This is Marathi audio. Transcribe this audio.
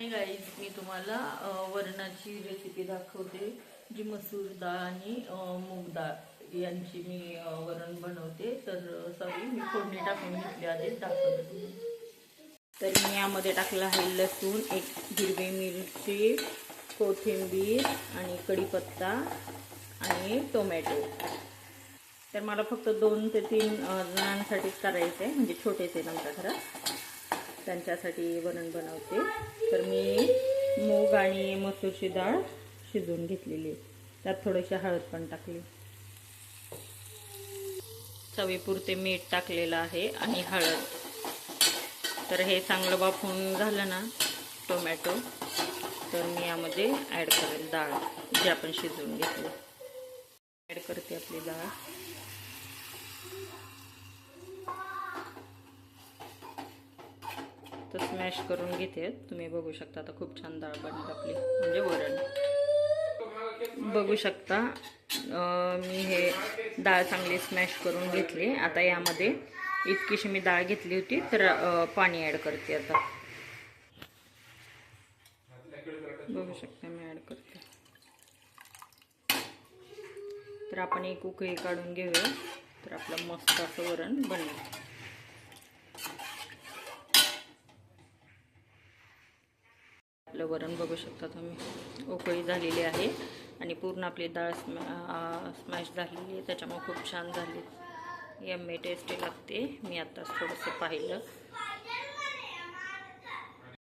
गाईज मी तुम्हाला वरणाची रेसिपी दाखवते जी मसूर डाळ आणि मूग डाळ यांची मी वरण बनवते. तर सॉरी मी फोडणी टाकून घेतली आधी दाखवते तर मी यामध्ये टाकलं आहे लसूण एक हिरवी मिरची कोथिंबीर आणि कढीपत्ता आणि टोमॅटो. तर मला फक्त दोन ते तीन जणांसाठीच करायचं आहे म्हणजे छोटेच आहेत आमच्या घरात त्यांच्यासाठी वरण बनवते. आणि मसूरची डाळ शिजवून घेतलेली त्यात थोडीशी हळद पण टाकली. चवीपुरते मीठ टाकलेलं आहे आणि हळद. तर हे चांगलं वाफून झालं ना टोमॅटो तर मी यामध्ये ॲड करेल डाळ जी आपण शिजवून घेतली. ॲड करते आपली डाळ. तर स्मॅश करून घेते. तुम्ही बघू शकता आता खूप छान डाळ बनत आपली. म्हणजे वरण. बघू शकता मी हे डाळ चांगली स्मॅश करून घेतली. आता यामध्ये इतकीशी मी डाळ घेतली होती तर पाणी ॲड करते आता. बघू शकता मी ॲड करते. तर आपण एक उकळी काढून घेऊया. तर आपलं मस्त असं वरण बनेल. आपलं वरण बघू शकता तुम्ही. उकळी झालेली आहे आणि पूर्ण आपली डाळ स्मॅ स्मॅश झालेली आहे. त्याच्यामुळे खूप छान झाली. यम्मी टेस्टी लागते. मी आत्ताच थोडंसं पाहिलं.